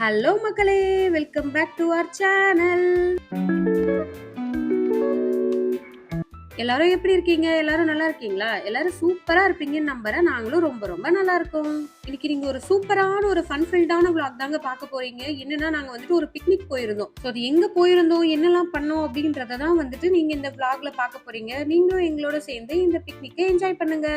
Hello மக்களே welcome back to our channel எல்லாரும் எப்படி இருக்கீங்க? எல்லாரும் நல்லா இருக்கீங்களா? எல்லாரும் சூப்பரா இருப்பீங்கன்னு நம்புறேன். நாங்களும் ரொம்ப ரொம்ப நல்லா இருக்கோம். இன்னைக்கு நீங்க ஒரு சூப்பரான ஒரு ஃபன் ஃபில்டான தாங்க பார்க்க போறீங்க. என்னன்னா நாங்க வந்துட்டு ஒரு பிக்னிக் போயிருந்தோம். ஸோ அது எங்க போயிருந்தோம்? என்னெல்லாம் பண்ணோம்? அப்படின்றத தான் வந்துட்டு நீங்க இந்த vlogல பார்க்க போறீங்க. நீங்களும் எங்களோட சேர்ந்து இந்த பிக்னிக்கை என்ஜாய் பண்ணுங்க.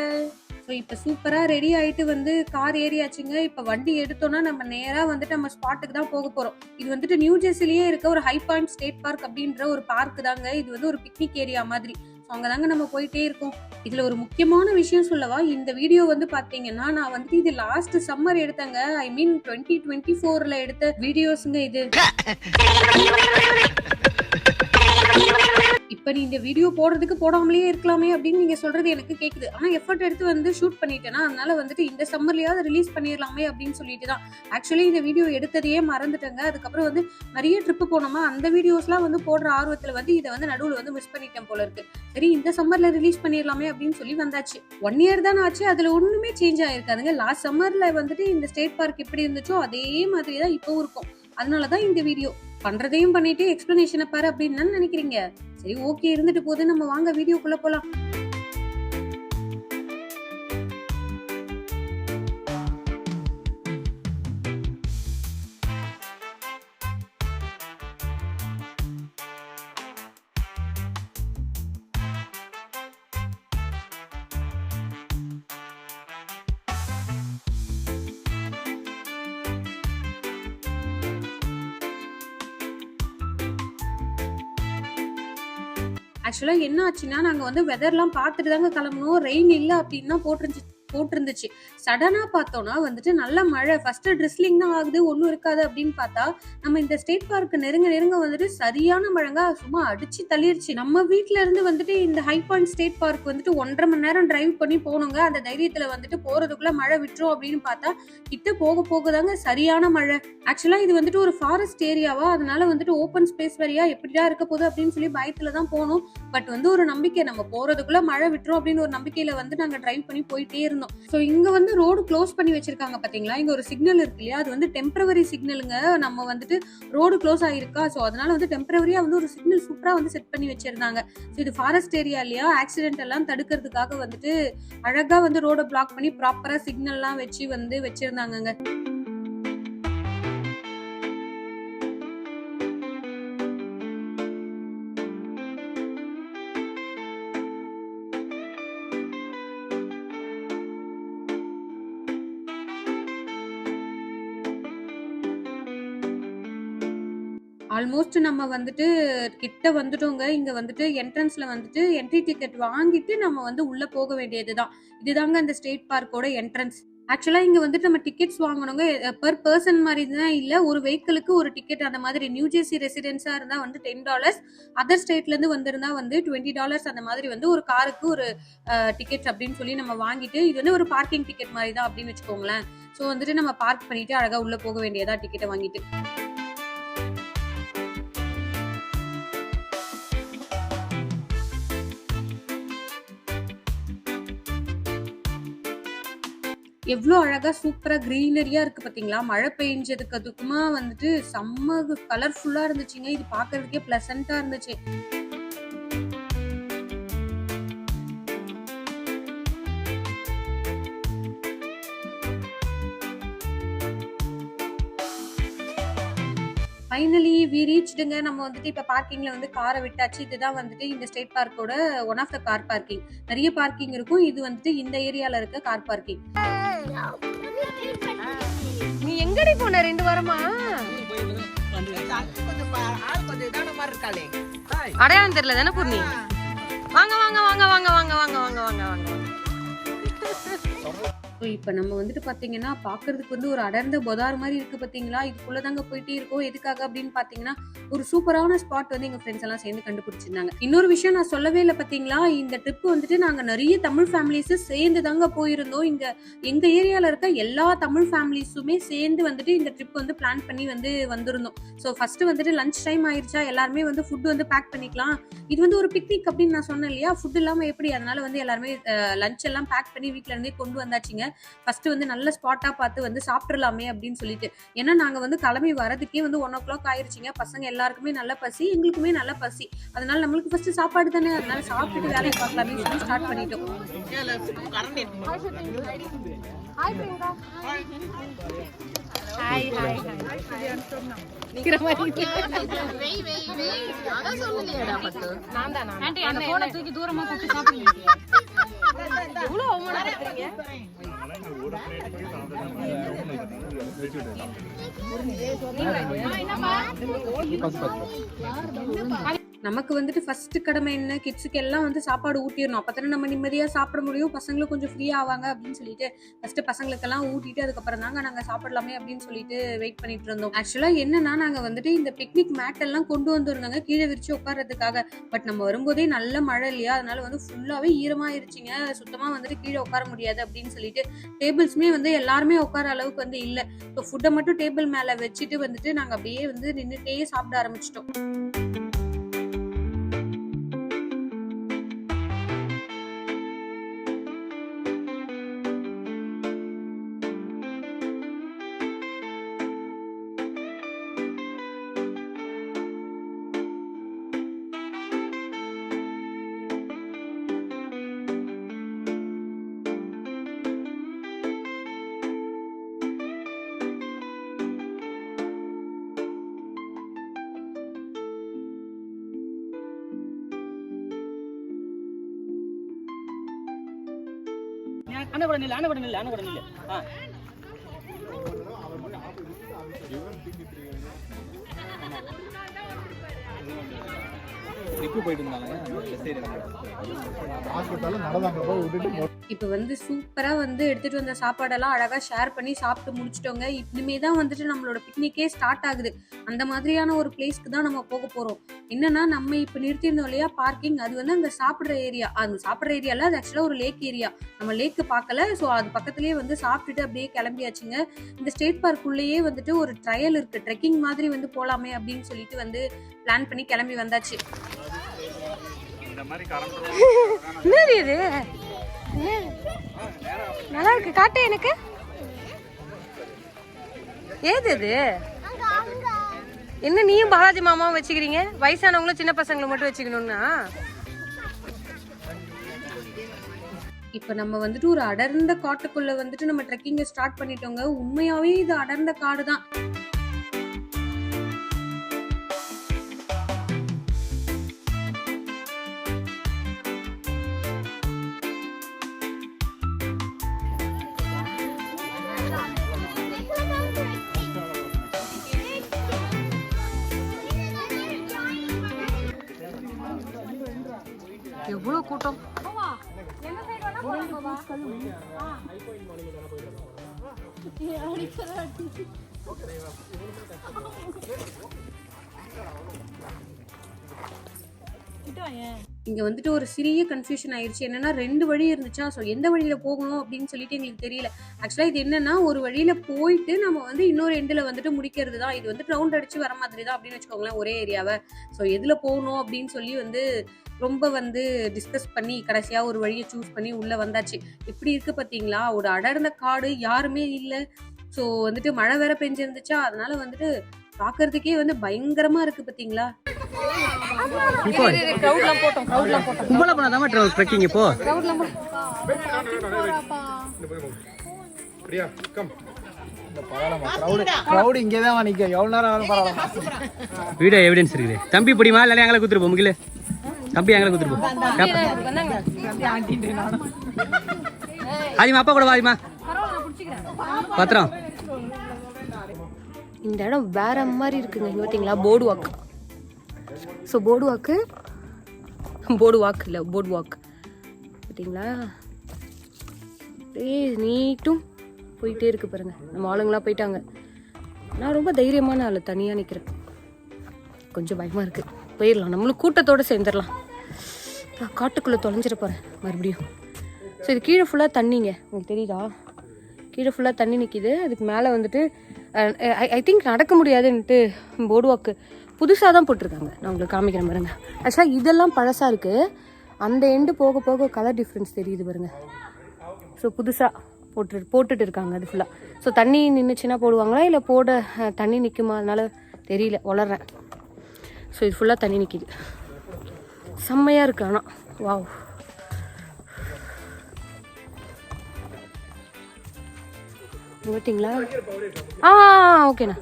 ஸோ இப்போ சூப்பராக ரெடி ஆகிட்டு வந்து கார் ஏறியாச்சுங்க. இப்போ வண்டி எடுத்தோம்னா நம்ம நேராக வந்துட்டு நம்ம ஸ்பாட்டுக்கு தான் போக போகிறோம் இது வந்துட்டு நியூ ஜெர்சிலேயே இருக்க ஒரு ஹை பாயிண்ட் ஸ்டேட் பார்க் அப்படின்ற ஒரு பார்க் தாங்க. இது வந்து ஒரு பிக்னிக் ஏரியா மாதிரி. ஸோ அங்கே தாங்க நம்ம போயிட்டே இருக்கோம். இதில் ஒரு முக்கியமான விஷயம் சொல்லவா? இந்த வீடியோ வந்து பார்த்தீங்கன்னா நான் வந்துட்டு இது லாஸ்ட் சம்மர் எடுத்தேங்க. ஐ மீன் டுவெண்ட்டி டுவெண்ட்டி ஃபோரில் எடுத்த வீடியோஸுங்க இது. இப்போ நீ இந்த வீடியோ போடுறதுக்கு போடாமலே இருக்கலாமே அப்படின்னு நீங்க சொல்றது எனக்கு கேக்குது. ஆனா எஃபர்ட் எடுத்து வந்து ஷூட் பண்ணிட்டேன்னா அதனால வந்துட்டு இந்த சம்மர்லயாவது ரிலீஸ் பண்ணிடலாமே அப்படின்னு சொல்லிட்டு தான். ஆக்சுவலி இந்த வீடியோ எடுத்ததையே மறந்துட்டேங்க. அதுக்கப்புறம் வந்து நிறைய ட்ரிப்பு போனோமா அந்த வீடியோஸ்லாம் வந்து போடுற ஆர்வத்துல வந்து இதை வந்து நடுவில் வந்து மிஸ் பண்ணிட்டேன் போல இருக்கு. சரி இந்த சம்மர்ல ரிலீஸ் பண்ணிடலாமே அப்படின்னு சொல்லி வந்தாச்சு. ஒன் இயர் தான் ஆச்சு அதுல ஒண்ணுமே சேஞ்ச் ஆயிருக்காதுங்க. லாஸ்ட் சம்மர்ல வந்துட்டு இந்த ஸ்டேட் பார்க் எப்படி இருந்துச்சோ அதே மாதிரி தான் இப்போவும் இருக்கும். அதனாலதான் இந்த வீடியோ பண்றதையும் பண்ணிட்டு எக்ஸ்பிளனேஷனை பாரு அப்படின்னு நினைக்கிறீங்க? சரி ஓகே இருந்துட்டு போது நம்ம வாங்க வீடியோக்குள்ள போலாம். ஆக்சுவலாக என்ன ஆச்சுன்னா நாங்க வந்து வெதர்லாம் பார்த்துட்டு தாங்க கிளம்பணும் ரெயின் இல்ல அப்படின்னு தான் போட்டிருந்துச்சு. போட்டிருந்துச்சு. சடனாக பார்த்தோன்னா வந்துட்டு நல்ல மழை. ஃபஸ்ட்டு ட்ரிஸ்லிங் தான் ஆகுது ஒன்றும் இருக்காது அப்படின்னு பார்த்தா நம்ம இந்த ஸ்டேட் பார்க் நெருங்க நெருங்க வந்துட்டு சரியான மழைங்க சும்மா அடிச்சு தள்ளிருச்சு. நம்ம வீட்டில இருந்து வந்துட்டு இந்த ஹை பாயிண்ட் ஸ்டேட் பார்க் வந்துட்டு ஒன்றரை மணி நேரம் டிரைவ் பண்ணி போனோங்க. அந்த தைரியத்தில் வந்துட்டு போறதுக்குள்ள மழை விட்டுரும் அப்படின்னு பார்த்தா கிட்ட போக போக தாங்க சரியான மழை. ஆக்சுவலாக இது வந்துட்டு ஒரு ஃபாரஸ்ட் ஏரியாவா அதனால வந்துட்டு ஓப்பன் ஸ்பேஸ் வழியா எப்படிடா இருக்க போகுது அப்படின்னு சொல்லி பயத்துல தான் போனோம். பட் வந்து ஒரு நம்பிக்கை நம்ம போறதுக்குள்ள மழை விட்டுரும் அப்படின்னு ஒரு நம்பிக்கையில வந்து நாங்க டிரைவ் பண்ணி போயிட்டே இருந்தோம். ஸோ இங்க வந்து ரோடு க்ளோஸ் பண்ணி வச்சிருக்காங்க பாத்தீங்களா? இங்க ஒரு சிக்னல் இருக்கு இல்லையா? அது வந்து டெம்பரவரி சிக்னலுங்க நம்ம வந்துட்டு ரோடு க்ளோஸ் ஆயிருக்கா? ஸோ அதனால வந்து டெம்பரவரியா வந்து ஒரு சிக்னல் சூப்பரா வந்து செட் பண்ணி வச்சிருந்தாங்க. ஸோ இது ஃபாரஸ்ட் ஏரியா இல்லையா? ஆக்சிடென்ட் எல்லாம் தடுக்கிறதுக்காக வந்துட்டு அழகா வந்து ரோட பிளாக் பண்ணி ப்ராப்பரா சிக்னல்லாம் வச்சு வந்து வச்சிருந்தாங்கங்க. ஆல்மோஸ்ட் நம்ம வந்துட்டு கிட்ட வந்துட்டோங்க. இங்க வந்துட்டு என்ட்ரன்ஸ்ல வந்துட்டு என்ட்ரி டிக்கெட் வாங்கிட்டு நம்ம வந்து உள்ள போக வேண்டியதுதான். இதுதாங்க அந்த ஸ்டேட் பார்க்கோட என்ட்ரன்ஸ் ஆக்சுவலா இங்க வந்துட்டு நம்ம டிக்கெட்ஸ் வாங்கணுங்க. பெர் பர்சன் மாதிரி தான் இல்ல ஒரு வெஹிக்கிளுக்கு ஒரு டிக்கெட் அந்த மாதிரி. நியூ ஜெர்சி ரெசிடென்ஸா இருந்தா வந்து டென் டாலர்ஸ் அதர் ஸ்டேட்ல இருந்து வந்திருந்தா வந்து டுவெண்ட்டி டாலர்ஸ் அந்த மாதிரி வந்து ஒரு காருக்கு ஒரு டிக்கெட் அப்படின்னு சொல்லி நம்ம வாங்கிட்டு இது வந்து ஒரு பார்க்கிங் டிக்கெட் மாதிரி தான் அப்படின்னு வச்சுக்கோங்களேன். ஸோ வந்துட்டு நம்ம பார்க் பண்ணிட்டு அழகா உள்ள போக வேண்டியதா டிக்கெட்டை வாங்கிட்டு. எவ்வளோ அழகாக சூப்பராக க்ரீனரியாக இருக்குது பார்த்தீங்களா மழை பெஞ்சதுக்கு அதுக்குமா வந்துட்டு செம்ம கலர்ஃபுல்லாக இருந்துச்சுங்க. இது பார்க்கறதுக்கே ப்ளசண்ட்டாக இருந்துச்சு. ஃபைனலி வி ரீச்டுங்க நம்ம வந்துட்டு இப்போ பார்க்கிங்கில் வந்து காரை விட்டாச்சு. இதுதான் வந்துட்டு இந்த state பார்க்கோட one of the car parking நிறைய பார்க்கிங் இருக்கும். இது வந்துட்டு இந்த ஏரியாவில் இருக்க கார் பார்க்கிங் நீ எங்கடி போன ரெண்டு வாரமா? அடையாளம் தெரியல தானே பூர்ணி? வாங்க வாங்க வாங்க வாங்க வாங்க வாங்க வாங்க வாங்க வாங்க. ஸோ இப்போ நம்ம வந்துட்டு பார்த்தீங்கன்னா பார்க்கறதுக்கு வந்து ஒரு அடர்ந்த பொதார் மாதிரி இருக்கு பார்த்தீங்களா இதுக்குள்ளே தாங்க போயிட்டே இருக்கோம். எதுக்காக அப்படின்னு பார்த்தீங்கன்னா ஒரு சூப்பரான ஸ்பாட் வந்து எங்கள் ஃப்ரெண்ட்ஸ் எல்லாம் சேர்ந்து கண்டுபிடிச்சிருந்தாங்க. இன்னொரு விஷயம் நான் சொல்லவே இல்லை பார்த்தீங்களா இந்த ட்ரிப் வந்துட்டு நாங்கள் நிறைய தமிழ் ஃபேமிலிஸும் சேர்ந்து தாங்க போயிருந்தோம். இங்கே எங்கள் ஏரியாவில் இருக்க எல்லா தமிழ் ஃபேமிலிஸுமே சேர்ந்து வந்துட்டு இந்த ட்ரிப் வந்து பிளான் பண்ணி வந்து வந்திருந்தோம். ஸோ ஃபர்ஸ்ட் வந்துட்டு லஞ்ச் டைம் ஆயிடுச்சா எல்லாருமே வந்து ஃபுட் வந்து பேக் பண்ணிக்கலாம். இது வந்து ஒரு பிக்னிக் அப்படின்னு நான் சொன்னேன் இல்லையா? ஃபுட் இல்லாமல் எப்படி? அதனால வந்து எல்லாருமே லஞ்ச் எல்லாம் பேக் பண்ணி வீட்டில இருந்தே கொண்டு வந்தாச்சுங்க. ஃபர்ஸ்ட் வந்து நல்ல ஸ்பாட்டா பார்த்து வந்து சாப்பிட்றலாமே அப்படின்னு சொல்லிட்டு. ஏன்னா நாங்க வந்து கிளம்பி வரதுக்கே வந்து ஒன் ஓ கிளாக் ஆயிருச்சுங்க. பசங்க எல்லாருக்குமே நல்ல பசி எங்களுக்குமே நல்ல பசி. அதனால நம்மளுக்கு ஃபர்ஸ்ட் சாப்பாடு தானே அதனால சாப்பிட்டுட்டு வேலையை பார்க்கலாமே சொல்லி ஸ்டார்ட் பண்ணிட்டோம். அந்த போனை தூக்கி தூரமா போட்டு சாப்பிடுங்க எவ்வளவு அவமானப்படுத்துறீங்க நமக்கு வந்துட்டு ஃபர்ஸ்ட் கடமை என்ன? கிட்ஸுக்கு எல்லாம் வந்து சாப்பாடு ஊட்டிடணும். அப்பதானே நம்ம நிம்மதியா சாப்பிட முடியும். பசங்களும் கொஞ்சம் ஃப்ரீ ஆவாங்க அப்படின்னு சொல்லிட்டு ஃபர்ஸ்ட் பசங்களுக்கெல்லாம் ஊட்டிட்டு அதுக்கப்புறம் தாங்க நாங்க சாப்பிடலாமே அப்படின்னு சொல்லிட்டு வெயிட் பண்ணிட்டு இருந்தோம். ஆக்சுவலா என்னன்னா நாங்க வந்துட்டு இந்த பிக்னிக் மேட் எல்லாம் கொண்டு வந்துருந்தாங்க. கீழே விரிச்சு உட்காரதுக்காக பட் நம்ம வரும்போதே நல்ல மழை இல்லையா? அதனால வந்து ஃபுல்லாவே ஈரமாயிருச்சுங்க. சுத்தமா வந்துட்டு கீழே உட்கார முடியாது அப்படின்னு சொல்லிட்டு டேபிள்ஸுமே வந்து எல்லாருமே உட்கார அளவுக்கு வந்து இல்ல. ஸோ ஃபுட்டை மட்டும் டேபிள் மேல வச்சுட்டு வந்துட்டு நாங்க அப்படியே வந்து நின்றுட்டே சாப்பிட ஆரம்பிச்சிட்டோம். அண்ணா கூட நில்லு அண்ணா கூட நில்லு அண்ணா கூட நில்லு. ஆ. இப்போ வந்து சூப்பரா வந்து எடுத்துட்டு வந்த சாப்பாடெல்லாம் அழகா ஷேர் பண்ணி சாப்பிட்டு முடிச்சிட்டோங்க. இனிமே தான் வந்துட்டு நம்மளோட பிக்னிக்கே ஸ்டார்ட் ஆகுது. அந்த மாதிரியான ஒரு பிளேஸ்க்கு தான் நம்ம போக போறோம். என்னன்னா நம்ம இப்போ நிறுத்தியிருந்தோம் இல்லையா? பார்க்கிங் அது வந்து அங்க சாப்பிடுற ஏரியா அந்த சாப்பிடுற ஏரியால அது ஆக்சுவலா ஒரு லேக் ஏரியா நம்ம லேக்கு பார்க்கல ஸோ அது பக்கத்துலயே வந்து சாப்பிட்டுட்டு அப்படியே கிளம்பியாச்சுங்க. இந்த ஸ்டேட் பார்க் உள்ளேயே வந்துட்டு ஒரு ட்ரையல் இருக்கு. ட்ரெக்கிங் மாதிரி வந்து போலாமே அப்படின்னு சொல்லிட்டு வந்து பிளான் பண்ணி கிளம்பி வந்தாச்சு. என்னது இது? நல்லா இருக்கு. காட்டு எனக்கு? ஏது இது? என்ன நீயும் பாலாஜி மாமாவும் வச்சுக்கிறீங்க? வயசானவங்களும் சின்ன பசங்களும் மட்டும் வச்சுக்கணும்னா? இப்போ நம்ம வந்துட்டு ஒரு அடர்ந்த காட்டுக்குள்ள வந்துட்டு நம்ம ட்ரெக்கிங்கை ஸ்டார்ட் பண்ணிட்டோங்க. உண்மையாவே இது அடர்ந்த காடு தான் கூட்டம். இங்க வந்துட்டு ஒரு சிறிய கன்ஃபியூஷன் ஆயிருச்சு. என்னன்னா ரெண்டு வழி இருந்துச்சா? ஸோ எந்த வழியில போகணும் அப்படின்னு சொல்லிட்டு எங்களுக்கு தெரியல. ஆக்சுவலா இது என்னன்னா ஒரு வழியில போயிட்டு நம்ம வந்து இன்னொரு எண்டில் வந்துட்டு முடிக்கிறது தான் இது வந்து ரவுண்ட் அடிச்சு வர மாதிரி தான் அப்படின்னு வச்சுக்கோங்களேன் ஒரே ஏரியாவை ஸோ எதுல போகணும் அப்படின்னு சொல்லி வந்து ரொம்ப வந்து டிஸ்கஸ் பண்ணி கடைசியா ஒரு வழியை சூஸ் பண்ணி உள்ள வந்தாச்சு. இப்படி இருக்கு பாத்தீங்களா? ஒரு அடர்ந்த காடு யாருமே இல்லை. ஸோ வந்துட்டு மழை வேற பெஞ்சிருந்துச்சா? அதனால வந்துட்டு பாக்குறதுக்கே வந்து பயங்கரமா இருக்கு பாத்தீங்களா? கும்பலா பண்ணாதாம ட்ரெக்கிங் இப்போ? வீடியோ எவிடன்ஸ் இருக்குது. தம்பி பிடிமா? இல்லை எங்களை குத்துருப்போம் முகில. தம்பி எங்களை குத்துருப்போம் ஆதிமா அப்பா கூட வாதிமா பத்திரம். இந்த இடம் வேற மாதிரி இருக்குங்க. இங்க பார்த்தீங்களா போர்டு வாக் ஸோ போர்டு வாக்கு போர்டு வாக் இல்லை போர்டு வாக் பார்த்தீங்களா அப்படியே நீட்டும் போயிட்டே இருக்கு பாருங்க. நம்ம ஆளுங்களாம் போயிட்டாங்க. நான் ரொம்ப தைரியமான ஆள் தனியாக நிற்கிறேன் கொஞ்சம் பயமாக இருக்கு. போயிடலாம். நம்மளும் கூட்டத்தோடு சேர்ந்துடலாம். நான் காட்டுக்குள்ளே தொலைஞ்சிட போகிறேன் மறுபடியும். ஸோ இது கீழே ஃபுல்லாக தண்ணிங்க. உங்களுக்கு தெரியுதா? கீழே ஃபுல்லாக தண்ணி நிற்கிது அதுக்கு மேலே வந்துட்டு ஐ திங்க் நடக்க முடியாதுன்ட்டு போர்டு வாக்கு புதுசாக தான் போட்டிருக்காங்க. நான் உங்களுக்கு காமிக்கிறேன் பாருங்க. ஆக்சுவலாக இதெல்லாம் பழசாக இருக்குது அந்த எண்டு போக போக கலர் டிஃப்ரென்ஸ் தெரியுது பாருங்க. ஸோ புதுசாக போட்டு போட்டுட்டு இருக்காங்க அது ஃபுல்லாக ஸோ தண்ணி நின்றுச்சுன்னா போடுவாங்களா? இல்லை போட தண்ணி நிற்குமா அதனால தெரியல. வளர்றேன் ஸோ இது ஃபுல்லாக தண்ணி நிற்கிது செம்மையாக இருக்கு ஆனால் வாவ். ஓட்டிங்களா? ஆ ஓகேண்ணா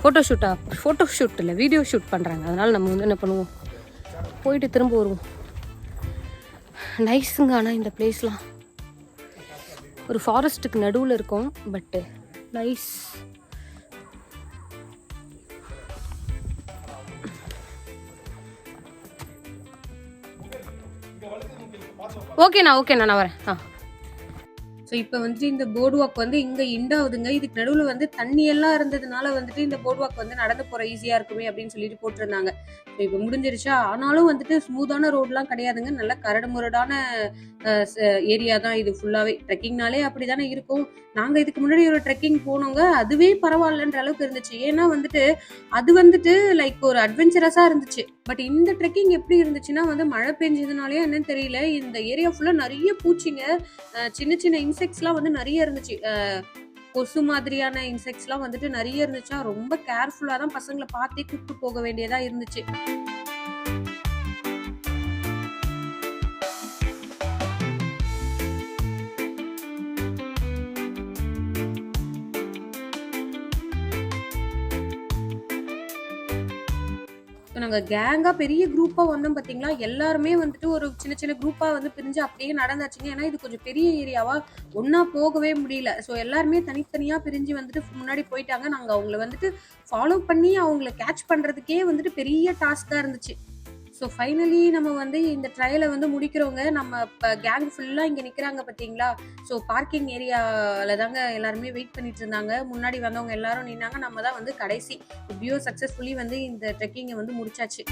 ஃபோட்டோ ஷூட்டா ஃபோட்டோ ஷூட் இல்லை வீடியோ ஷூட் பண்ணுறாங்க அதனால் நம்ம வந்து என்ன பண்ணுவோம்? போயிட்டு திரும்ப வருவோம். நைஸுங்க ஆனால் இந்த பிளேஸ்லாம் ஒரு ஃபாரஸ்ட்டுக்கு நடுவில் இருக்கும் பட்டு நைஸ் ஓகேண்ணா ஓகேண்ணா நான் வரேன். ஆ. ஸோ இப்போ வந்துட்டு இந்த போர்டு வாக் வந்து இங்கே இண்டாகுதுங்க இதுக்கு நடுவில் வந்து தண்ணி எல்லாம் இருந்ததுனால வந்துட்டு இந்த போர்டு வாக் வந்து நடந்து போகிற ஈஸியாக இருக்குமே அப்படின்னு சொல்லிட்டு போட்டிருந்தாங்க. ஸோ இப்போ முடிஞ்சிருச்சா? ஆனாலும் வந்துட்டு ஸ்மூத்தான ரோடெலாம் கிடையாதுங்க. நல்ல கரடு முரடான ஏரியா தான் இது ஃபுல்லாகவே ட்ரெக்கிங்னாலே அப்படிதானே இருக்கும். நாங்கள் இதுக்கு முன்னாடி ஒரு ட்ரெக்கிங் போனோங்க. அதுவே பரவாயில்லன்ற அளவுக்கு இருந்துச்சு. ஏன்னா வந்துட்டு அது வந்துட்டு லைக் ஒரு அட்வென்ச்சரஸாக இருந்துச்சு. பட் இந்த ட்ரெக்கிங் எப்படி இருந்துச்சுன்னா வந்து மழை பெஞ்சதுனாலே என்னன்னு தெரியல. இந்த ஏரியா ஃபுல்லாக நிறைய பூச்சிங்க. சின்ன சின்ன இன்செக்ட்ஸ்லாம் வந்து நிறைய இருந்துச்சு. கொசு மாதிரியான இன்செக்ட்ஸ்லாம் வந்துட்டு நிறைய இருந்துச்சா? ரொம்ப கேர்ஃபுல்லாக தான் பசங்களை பார்த்தே கூப்பிட்டு போக வேண்டியதாக இருந்துச்சு. நாங்கள் கேங்காக பெரிய குரூப்பாக வந்தோம் பார்த்தீங்களா எல்லாருமே வந்துட்டு ஒரு சின்ன சின்ன குரூப்பாக வந்து பிரிஞ்சு அப்படியே நடந்தாச்சுங்க. ஏன்னா இது கொஞ்சம் பெரிய ஏரியாவாக ஒன்றா போகவே முடியல. ஸோ எல்லாருமே தனித்தனியாக பிரிஞ்சு வந்துட்டு முன்னாடி போயிட்டாங்க. நாங்கள் அவங்கள வந்துட்டு ஃபாலோ பண்ணி அவங்கள கேட்ச் பண்ணுறதுக்கே வந்துட்டு பெரிய டாஸ்க்காக இருந்துச்சு. ஸோ ஃபைனலி நம்ம வந்து இந்த ட்ரையலை வந்து முடிக்கிறவங்க நம்ம இப்போ கேங் ஃபுல்லாக இங்கே நிற்கிறாங்க பார்த்தீங்களா ஸோ பார்க்கிங் ஏரியாவில் தாங்க எல்லாருமே வெயிட் பண்ணிட்டு இருந்தாங்க. முன்னாடி வந்தவங்க எல்லாரும் நின்னாங்க. நம்ம தான் வந்து கடைசி. எப்படியோ சக்ஸஸ்ஃபுல்லி வந்து இந்த ட்ரெக்கிங்கை வந்து முடிச்சாச்சு.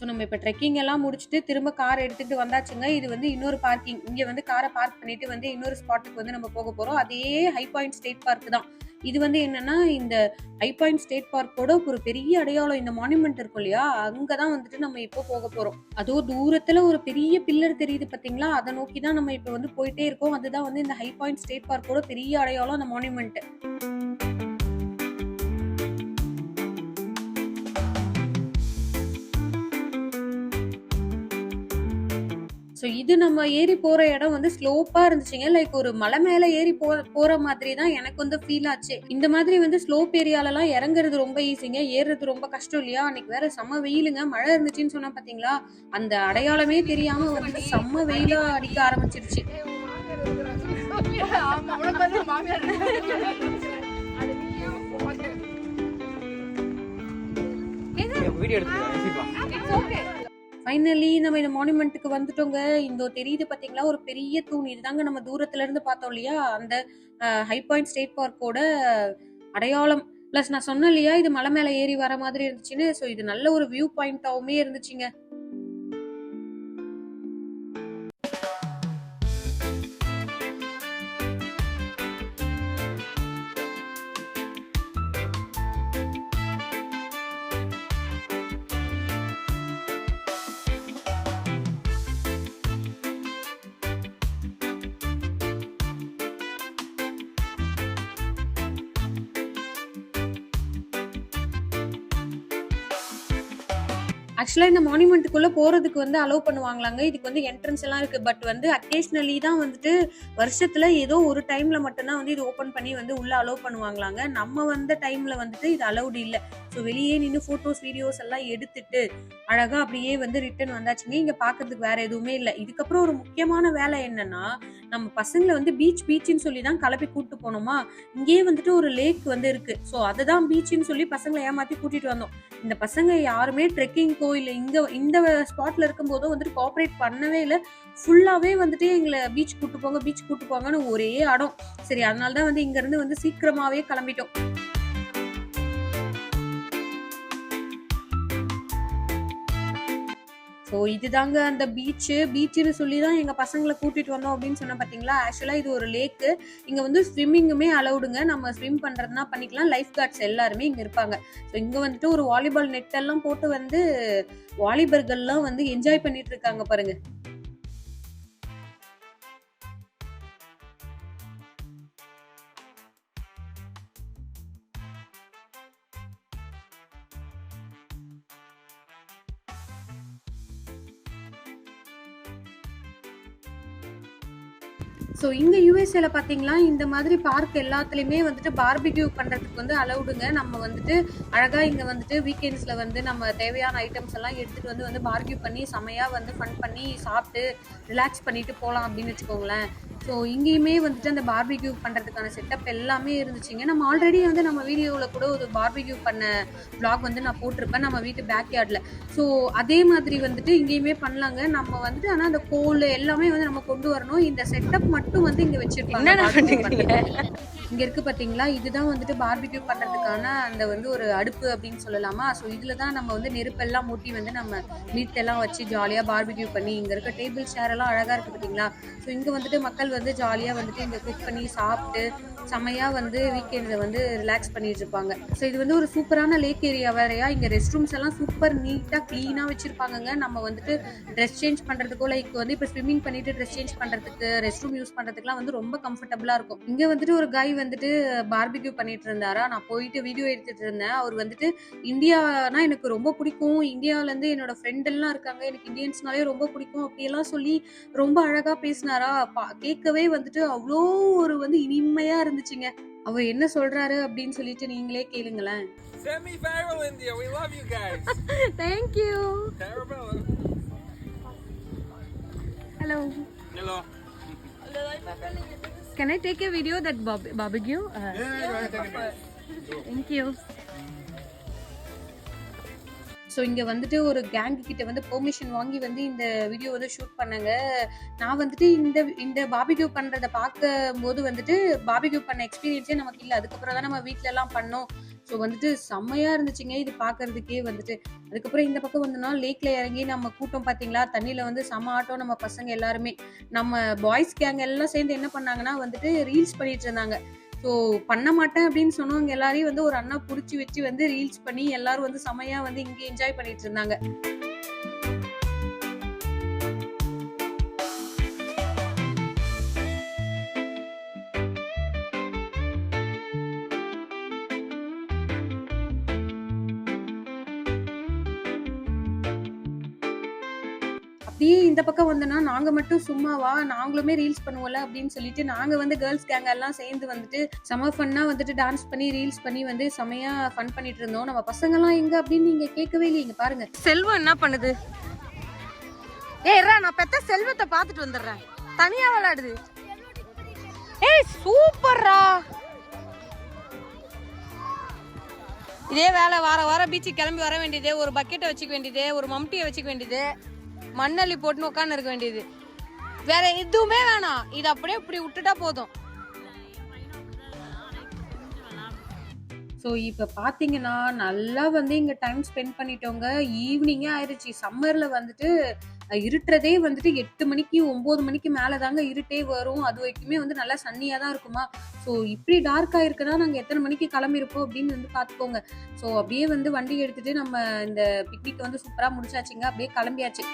ஸோ நம்ம இப்போ ட்ரெக்கிங் எல்லாம் முடிச்சுட்டு திரும்ப கார் எடுத்துகிட்டு வந்தாச்சுங்க. இது வந்து இன்னொரு பார்க்கிங் இங்கே வந்து காரை பார்க் பண்ணிட்டு வந்து இன்னொரு ஸ்பாட்டுக்கு வந்து நம்ம போக போகிறோம் அதே ஹை பாயிண்ட் ஸ்டேட் பார்க் தான். இது வந்து என்னன்னா இந்த ஹை பாயிண்ட் ஸ்டேட் பார்க்கோட ஒரு பெரிய அடையாளம் இந்த மானுமெண்ட் இருக்கும் இல்லையா? அங்கே தான் வந்துட்டு நம்ம இப்போ போக போகிறோம் அதோ தூரத்தில் ஒரு பெரிய பில்லர் தெரியுது பார்த்தீங்களா அதை நோக்கி தான் நம்ம இப்போ வந்து போயிட்டே இருக்கோம். அதுதான் வந்து இந்த ஹை பாயிண்ட் ஸ்டேட் பார்க்கோட பெரிய அடையாளம் அந்த மானுமெண்ட் ஸோ இது நம்ம ஏறி போற இடம் வந்து ஸ்லோப்பா இருந்துச்சுங்க. லைக் ஒரு மலை மேல ஏறி போ போற மாதிரி தான் எனக்கு வந்து ஃபீல் ஆச்சு. இந்த மாதிரி வந்து ஸ்லோப் ஏரியாலலாம் இறங்குறது ரொம்ப ஈஸிங்க ஏறுறது ரொம்ப கஷ்டம் இல்லையா? அன்னைக்கு வேற செம்ம வெயிலுங்க. மழை இருந்துச்சுன்னு சொன்னா பாத்தீங்களா? அந்த அடையாளமே தெரியாம வந்து செம்ம வெயிலா அடிக்க ஆரம்பிச்சிருச்சு. வீடியோ எடுத்து ஃபைனலி நம்ம இந்த மானுமெண்ட்டுக்கு வந்துட்டோங்க. இந்த தெரியுது பார்த்தீங்களா ஒரு பெரிய தூண். இதுதாங்க நம்ம தூரத்துல இருந்து பார்த்தோம் இல்லையா? அந்த ஹை பாயிண்ட் ஸ்டேட் பார்க்கோட அடையாளம். ப்ளஸ் நான் சொன்னேன் இல்லையா? இது மலை மேலே ஏறி வர மாதிரி இருந்துச்சுன்னு. ஸோ இது நல்ல ஒரு வியூ பாயிண்ட்டாகவுமே இருந்துச்சுங்க. ஆக்சுவலாக இந்த மானுமெண்ட்டுக்குள்ளே போகிறதுக்கு வந்து அலோவ் பண்ணுவாங்களாங்க. இதுக்கு வந்து என்ட்ரன்ஸ் எல்லாம் இருக்குது பட் வந்து அக்கேஷ்னலி தான் வந்துட்டு வருஷத்தில் ஏதோ ஒரு டைமில் மட்டும்தான் வந்து இது ஓப்பன் பண்ணி வந்து உள்ளே அலோவ் பண்ணுவாங்களாங்க. நம்ம வந்த டைமில் வந்துட்டு இது அலௌடு இல்லை. ஸோ வெளியே நின்று ஃபோட்டோஸ் வீடியோஸ் எல்லாம் எடுத்துட்டு அழகாக அப்படியே வந்து ரிட்டர்ன் வந்தாச்சுங்க. இங்கே பார்க்கறதுக்கு வேற எதுவுமே இல்லை. இதுக்கப்புறம் ஒரு முக்கியமான வேலை என்னன்னா நம்ம பசங்களை வந்து பீச் பீச்சுன்னு சொல்லி தான் கிளப்பி கூப்பிட்டு போனோமா? இங்கேயே வந்துட்டு ஒரு லேக் வந்து இருக்கு. ஸோ அதை தான் பீச்சுன்னு சொல்லி பசங்களை ஏமாத்தி கூட்டிட்டு வந்தோம். இந்த பசங்க யாருமே ட்ரெக்கிங்கோ இல்லை இங்கே இந்த ஸ்பாட்ல இருக்கும்போதோ வந்துட்டு கோஆப்ரேட் பண்ணவே இல்லை. ஃபுல்லாகவே வந்துட்டு எங்களை பீச் கூட்டு போங்க பீச் கூட்டு போங்கன்னு ஒரே அடம் சரி அதனால தான் வந்து இங்கேருந்து வந்து சீக்கிரமாகவே கிளம்பிட்டோம். ஸோ இதுதாங்க அந்த பீச்சு பீச்சுன்னு சொல்லி தான் எங்கள் பசங்களை கூட்டிகிட்டு வந்தோம் அப்படின்னு சொன்ன பார்த்தீங்களா ஆக்சுவலாக இது ஒரு லேக்கு இங்கே வந்து ஸ்விம்மிங்குமே அலவுடுங்க நம்ம ஸ்விம் பண்ணுறதுனா பண்ணிக்கலாம். லைஃப் கார்ட்ஸ் எல்லாருமே இங்கே இருப்பாங்க. ஸோ இங்கே வந்துட்டு ஒரு வாலிபால் நெட் எல்லாம் போட்டு வந்து வாலிபர்கள்லாம் வந்து என்ஜாய் பண்ணிட்டு இருக்காங்க பாருங்க. ஸோ இங்கே யூஎஸ்ஏல பார்த்தீங்கன்னா இந்த மாதிரி பார்க் எல்லாத்துலேயுமே வந்துட்டு பார்பிக்யூ பண்ணுறதுக்கு வந்து அலவுடுங்க நம்ம வந்துட்டு அழகாக இங்கே வந்துட்டு வீக்கெண்ட்ஸில் வந்து நம்ம தேவையான ஐட்டம்ஸ் எல்லாம் எடுத்துகிட்டு வந்து வந்து பார்பிக்யூ பண்ணி செமையாக வந்து ஃபன் பண்ணி சாப்பிட்டு ரிலாக்ஸ் பண்ணிட்டு போகலாம் அப்படின்னு வச்சுக்கோங்களேன். ஸோ இங்கேயுமே வந்துட்டு அந்த பார்பிக்யூ பண்ணுறதுக்கான செட்டப் எல்லாமே இருந்துச்சுங்க நம்ம ஆல்ரெடி வந்து நம்ம வீடியோவில் கூட ஒரு பார்பிக்யூ பண்ண vlog வந்து நான் போட்டிருப்பேன். நம்ம வீட்டு பேக் யார்டில் ஸோ அதே மாதிரி வந்துட்டு இங்கேயுமே பண்ணலாங்க. நம்ம வந்துட்டு ஆனால் அந்த கோல் எல்லாமே வந்து நம்ம கொண்டு வரணும். இந்த செட்டப் மட்டும் வந்து இங்கே வச்சிருப்பாங்க. இங்க இருக்கு பாத்தீங்களா? இதுதான் வந்துட்டு பார்பிக்யூ பண்றதுக்கான அந்த வந்து ஒரு அடுப்பு அப்படின்னு சொல்லலாமா? ஸோ இதுல தான் நம்ம வந்து நெருப்பெல்லாம் மூட்டி வந்து நம்ம மீட் எல்லாம் வச்சு ஜாலியா பார்பிக்யூ பண்ணி இங்க இருக்க டேபிள் சேர் எல்லாம் அழகா இருக்கு பாத்தீங்களா? ஸோ இங்க வந்துட்டு மக்கள் வந்து ஜாலியா வந்துட்டு இங்கே குக் பண்ணி சாப்பிட்டு செம்மையாக வந்து வீக்கெண்டில் வந்து ரிலாக்ஸ் பண்ணிட்டு இருப்பாங்க. ஸோ இது வந்து ஒரு சூப்பரான லேக் ஏரியா வேறையா? இங்கே ரெஸ்ட் ரூம்ஸ் எல்லாம் சூப்பர் நீட்டாக க்ளீனாக வச்சுருப்பாங்கங்க. நம்ம வந்துட்டு ட்ரெஸ் சேஞ்ச் பண்ணுறதுக்கோ லைக் வந்து இப்போ ஸ்விம்மிங் பண்ணிட்டு ட்ரெஸ் சேஞ்ச் பண்ணுறதுக்கு ரெஸ்ட் ரூம் யூஸ் பண்ணுறதுக்குலாம் வந்து ரொம்ப கம்ஃபர்டபுளாக இருக்கும். இங்கே வந்துட்டு ஒரு கை வந்துட்டு பார்பிக்யூ பண்ணிட்டு இருந்தாரா? நான் போயிட்டு வீடியோ எடுத்துட்டு இருந்தேன். அவர் வந்துட்டு இந்தியானா எனக்கு ரொம்ப பிடிக்கும். இந்தியாவிலேருந்து என்னோட ஃப்ரெண்டெல்லாம் இருக்காங்க. எனக்கு இந்தியன்ஸ்னாலே ரொம்ப பிடிக்கும். அப்படியெல்லாம் சொல்லி ரொம்ப அழகாக பேசினாரா? பா- கேட்கவே வந்துட்டு அவ்வளோ ஒரு வந்து இனிமையாக இருந்துச்சுங்க. அவர் என்ன சொல்றாரு அப்படின்னு சொல்லிட்டு நீங்களே கேளுங்களேன். Semi viral India, we love you guys. Thank you Carabella. Hello Hello. Can I take a video that barbecue thank you so இங்கே வந்துட்டு ஒரு கேங் கிட்ட வந்து பெர்மிஷன் வாங்கி வந்து இந்த வீடியோ வந்து ஷூட் பண்ணாங்க. நான் வந்துட்டு இந்த இந்த பாபிக்யூ பண்ணுறத பார்க்கும்போது வந்துட்டு பாபிக்யூ பண்ண எக்ஸ்பீரியன்ஸே நமக்கு இல்லை. அதுக்கப்புறம் தான் நம்ம வீட்டிலலாம் பண்ணோம். ஸோ வந்துட்டு செம்மையாக இருந்துச்சுங்க இது பார்க்கறதுக்கே வந்துட்டு. அதுக்கப்புறம் இந்த பக்கம் வந்தோம்னா லேக்ல இறங்கி நம்ம கூட்டம் பார்த்தீங்களா? தண்ணியில் வந்து செம ஆட்டோம் நம்ம பசங்க எல்லாருமே. நம்ம பாய்ஸ் கேங் எல்லாம் சேர்ந்து என்ன பண்ணாங்கன்னா வந்துட்டு ரீல்ஸ் பண்ணிட்டு இருந்தாங்க. ஸோ பண்ண மாட்டேன் அப்படின்னு சொன்னவங்க எல்லாரையும் வந்து ஒரு அண்ணா புடிச்சு வச்சு வந்து ரீல்ஸ் பண்ணி எல்லாரும் வந்து செமையா வந்து இங்கே என்ஜாய் பண்ணிட்டு இருந்தாங்க. நீ இந்த பக்கம் வந்தனா நாங்க மட்டும் சும்மாவா? நாங்களுமே ரீல்ஸ் பண்ணுவோம்ல அப்படின்னு சொல்லிட்டு நாங்க வந்து கேர்ள்ஸ் கேங் எல்லாம் சேர்ந்து வந்துட்டு செம ஃபன்னா வந்துட்டு டான்ஸ் பண்ணி ரீல்ஸ் பண்ணி வந்து செமையா ஃபன் பண்ணிட்டு இருந்தோம். நம்ம பசங்க எல்லாம் எங்க அப்படின்னு நீங்க கேட்கவே இல்லைங்க பாருங்க. செல்வம் என்ன பண்ணுது? ஏய் ரா நான் பெத்த செல்வத்தை பார்த்துட்டு வந்துடுறேன் தனியா விளையாடுது. ஏய் சூப்பர்ரா. இதே வேலை வார வாரம் பீச்சுக்கு கிளம்பி வர வேண்டியது ஒரு பக்கெட்டை வச்சுக்க வேண்டியது ஒரு மம்டியை வச்சுக்க வேண்டியது. மண்ணள்ளி போட்டுன்னு உட்காந்து இருக்க வேண்டியது. வேற எதுவுமே வேணாம். இது அப்படியே இப்படி விட்டுட்டா போதும். ஸோ இப்போ பார்த்தீங்கன்னா நல்லா வந்து இங்கே டைம் ஸ்பெண்ட் பண்ணிட்டோங்க. ஈவினிங்கே ஆயிடுச்சு சம்மரில் வந்துட்டு இருட்டுறதே வந்துட்டு எட்டு மணிக்கு ஒம்பது மணிக்கு மேலே தாங்க இருட்டே வரும். அது வரைக்குமே வந்து நல்லா சன்னியாக தான் இருக்குமா? ஸோ இப்படி டார்க்காக இருக்குன்னா நாங்கள் எத்தனை மணிக்கு கிளம்பியிருப்போம் அப்படின்னு வந்து பார்த்துக்கோங்க. ஸோ அப்படியே வந்து வண்டி எடுத்துட்டு நம்ம இந்த பிக்னிக் வந்து சூப்பராக முடிச்சாச்சுங்க. அப்படியே கிளம்பியாச்சு.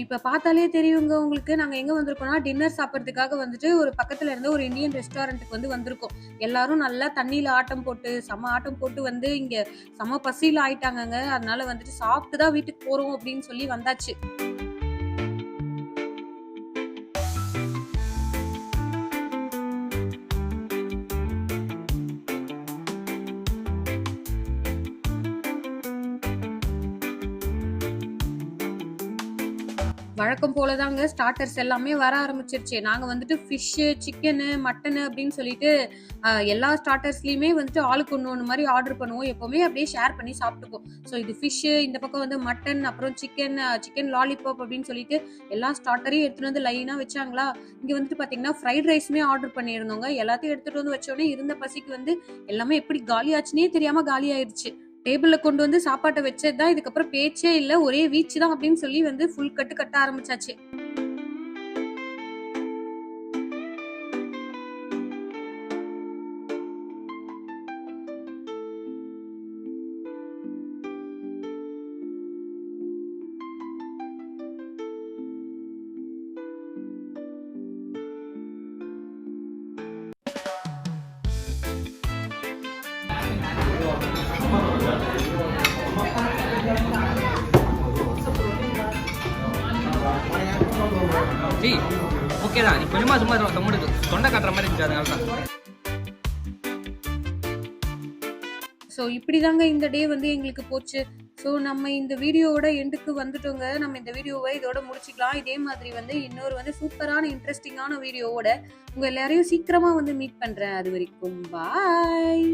இப்போ பார்த்தாலே தெரியுங்க உங்களுக்கு. நாங்கள் எங்கே வந்திருக்கோம்னா டின்னர் சாப்பிட்றதுக்காக வந்துட்டு ஒரு பக்கத்தில் இருந்த ஒரு இந்தியன் ரெஸ்டாரண்ட்டுக்கு வந்து வந்திருக்கோம். எல்லாரும் நல்லா தண்ணியில் ஆட்டம் போட்டு செம ஆட்டம் போட்டு வந்து இங்கே செம பசியில் ஆயிட்டாங்கங்க. அதனால வந்துட்டு சாப்பிட்டு தான் வீட்டுக்கு போகிறோம் அப்படின்னு சொல்லி வந்தாச்சு. வழக்கம் போல தாங்க ஸ்டார்டர்ஸ் எல்லாமே வர ஆரம்பிச்சிருச்சு. நாங்க வந்துட்டு ஃபிஷ்ஷு சிக்கனு மட்டனு அப்படின்னு சொல்லிட்டு எல்லா ஸ்டார்டர்ஸ்லயுமே வந்துட்டு ஆளுக்கு ஒன்று ஒன்று மாதிரி ஆர்டர் பண்ணுவோம். எப்பவுமே அப்படியே ஷேர் பண்ணி சாப்பிட்டுப்போம் ஸோ இது ஃபிஷ்ஷு இந்த பக்கம் வந்து மட்டன் அப்புறம் சிக்கன் சிக்கன் லாலிபாப் அப்படின்னு சொல்லிட்டு எல்லா ஸ்டார்டரையும் எடுத்துட்டு வந்து லைனா வச்சாங்களா? இங்க வந்துட்டு பாத்தீங்கன்னா ஃப்ரைட் ரைஸுமே ஆர்டர் பண்ணியிருந்தோங்க. எல்லாத்தையும் எடுத்துட்டு வந்து வச்சோடனே இருந்த பசிக்கு வந்து எல்லாமே எப்படி காலி ஆச்சுன்னே தெரியாம காலி ஆயிடுச்சு டேபிள்ல கொண்டு வந்து சாப்பாட்டை வச்சது தான் இதுக்கப்புறம் பேச்சே இல்ல. ஒரே வீச்சு தான் அப்படின்னு சொல்லி வந்து ஃபுல் கட்டு கட்ட ஆரம்பிச்சாச்சு. ஜி ஓகே தான் நீ கொஞ்சமாக சும்மா தம்முடுக்கு தொண்டை காட்டுற மாதிரி இருந்துச்சு அதனால தான். ஸோ இப்படிதாங்க இந்த டே வந்து எங்களுக்கு போச்சு. ஸோ நம்ம இந்த வீடியோவோட எண்டுக்கு வந்துட்டோங்க. நம்ம இந்த வீடியோவை இதோட முடிச்சுக்கலாம். இதே மாதிரி வந்து இன்னொரு வந்து சூப்பரான இன்ட்ரெஸ்டிங்கான வீடியோவோட உங்கள் எல்லாரையும் சீக்கிரமாக வந்து மீட் பண்ணுறேன் அது வரைக்கும் பாய்